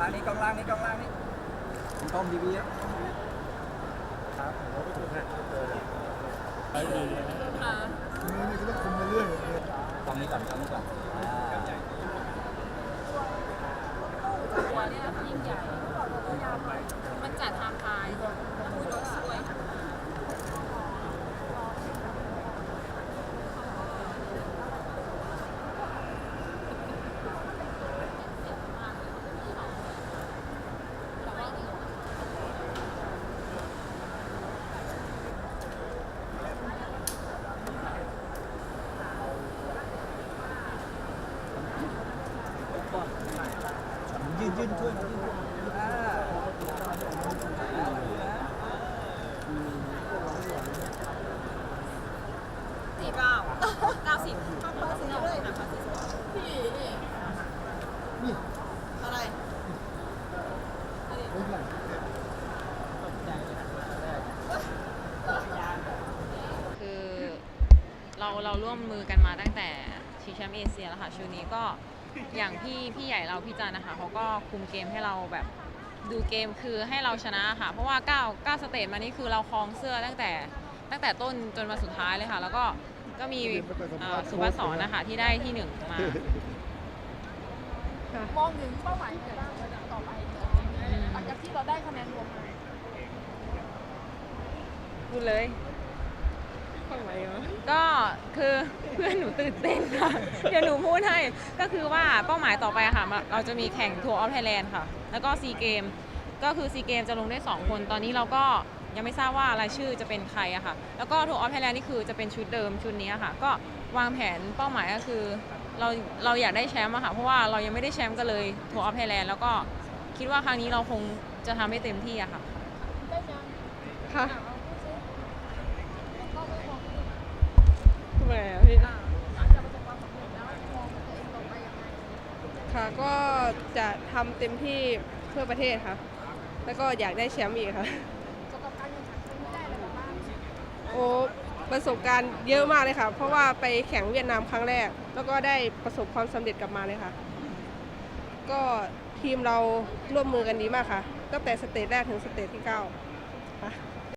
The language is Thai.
ล่างนี้กล้องล่างนี้กล้องล่างนี้ต้มดีๆครับครับค่ะนี่นี่ก็ต้องคุมมาเรื่อยกล้องนี้ก่อนกล้องนี้ก่อนอ่าตัวเนี้ยิ่งใหญ่มันจัดทางพายแล้วคุยรถสวย ยืนช่วยสี่เก้าเก้าสิบเก้าสิบเลยนะคะพี่นี่อะไรคือเราเราร่วมมือกันมาตั้งแต่ชิงแชมป์เอเชียแล้วค่ะชุดนี้ก็ อย่างพี่พี่ใหญ่เราพี่จันนะคะเขาก็คุมเกมให้เราแบบดูเกมคือให้เราชนะค่ะ เพราะว่า9 9สเตจมานี่คือเราครองเสื้อตั้งแต่ตั้งแต่ต้นจนมาสุดท้ายเลยค่ะ แล้วก็ก็มีเอ่อสุภาสอนนะคะที่ได้ที่หนึ่งมา มองถึงเป้าหมายอะไรบ้างต่อไปหลังจากที่เราได้คะแนนรวมมาพูดเลย ก็คือเพื่อนหนูตื่นเต้นค่ะ เดี๋ยวหนูพูดให้ ก็คือว่าเป้าหมายต่อไปอะค่ะเราจะมีแข่งทัวร์ออฟไทยแลนด์ค่ะ แล้วก็ซีเกม ก็คือซีเกมจะลงได้ 2 คน ตอนนี้เราก็ยังไม่ทราบว่ารายชื่อจะเป็นใครอะค่ะ แล้วก็ทัวร์ออฟไทยแลนด์นี่คือจะเป็นชุดเดิมชุดนี้อะค่ะ ก็วางแผนเป้าหมายก็คือ เราเราอยากได้แชมป์อะค่ะ เพราะว่าเรายังไม่ได้แชมป์กันเลยทัวร์ออฟไทยแลนด์แล้วก็คิดว่าครั้งนี้เราคงจะทำให้เต็มที่อะค่ะได้ยังค่ะ ก็จะทำเต็มที่เพื่อประเทศค่ะ แล้วก็อยากได้แชมป์อีกค่ะสำหรับการแข่งขันครั้งนี้ได้อะไรบ้างโอ้ประสบการณ์เยอะมากเลยค่ะ เพราะว่าไปแข่งเวียดนามครั้งแรก แล้วก็ได้ประสบความสำเร็จกลับมาเลยค่ะ ก็ทีมเราร่วมมือกันดีมากค่ะ ตั้งแต่สเตจแรกถึงสเตจที่9ค่ะ